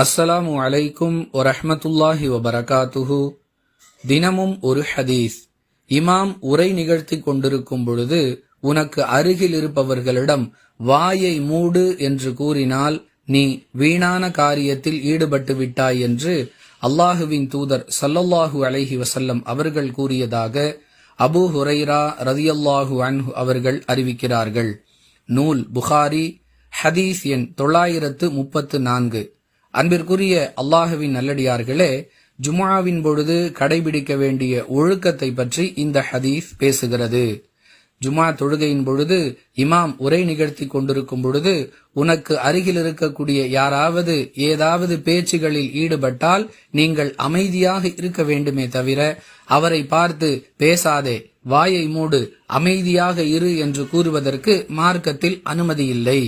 அஸ்ஸலாமு அலைக்கும் ஒரஹமத்துல்லாஹி வபரகாத்துஹு. தினமும் ஒரு ஹதீஸ். இமாம் உரை நிகழ்த்தி கொண்டிருக்கும் பொழுது உனக்கு அருகில் இருப்பவர்களிடம் வாயை மூடு என்று கூறினால் நீ வீணான காரியத்தில் ஈடுபட்டு விட்டாய் என்று அல்லாஹுவின் தூதர் சல்லல்லாஹு அலைஹி வசல்லம் அவர்கள் கூறியதாக அபு ஹுரைரா ரதியல்லாஹு அன்ஹு அவர்கள் அறிவிக்கிறார்கள். நூல் புகாரி ஹதீஸ் எண் தொள்ளாயிரத்து முப்பத்து நான்கு. அன்பிற்குரிய அல்லாஹுவின் நல்லடியார்களே ஜுமாவின் பொழுது கடைபிடிக்க வேண்டிய ஒழுக்கத்தை பற்றி இந்த ஹதீஸ் பேசுகிறது. ஜுமா தொழுகையின் பொழுது இமாம் உரை நிகழ்த்தி கொண்டிருக்கும் பொழுது உனக்கு அருகில் இருக்கக்கூடிய யாராவது ஏதாவது பேச்சுகளில் ஈடுபட்டால் நீங்கள் அமைதியாக இருக்க வேண்டுமே தவிர அவரை பார்த்து பேசாதே வாயை மூடு அமைதியாக இரு என்று கூறுவதற்கு மார்க்கத்தில் அனுமதி இல்லை.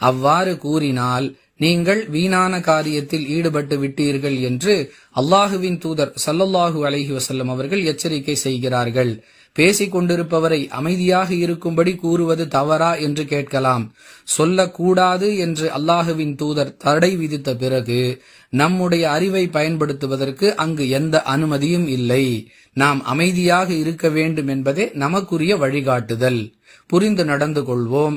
அவ்வாறு கூறினால் நீங்கள் வீணான காரியத்தில் ஈடுபட்டு விட்டீர்கள் என்று அல்லாஹுவின் தூதர் சல்லல்லாஹு அலஹி வசல்லம் அவர்கள் எச்சரிக்கை செய்கிறார்கள். பேசிக் கொண்டிருப்பவரை அமைதியாக இருக்கும்படி கூறுவது தவறா என்று கேட்கலாம். சொல்லக்கூடாது என்று அல்லாஹுவின் தூதர் தடை விதித்த பிறகு நம்முடைய அறிவை பயன்படுத்துவதற்கு அங்கு எந்த அனுமதியும் இல்லை. நாம் அமைதியாக இருக்க வேண்டும் என்பதே நமக்குரிய வழிகாட்டுதல். புரிந்து நடந்து கொள்வோம்.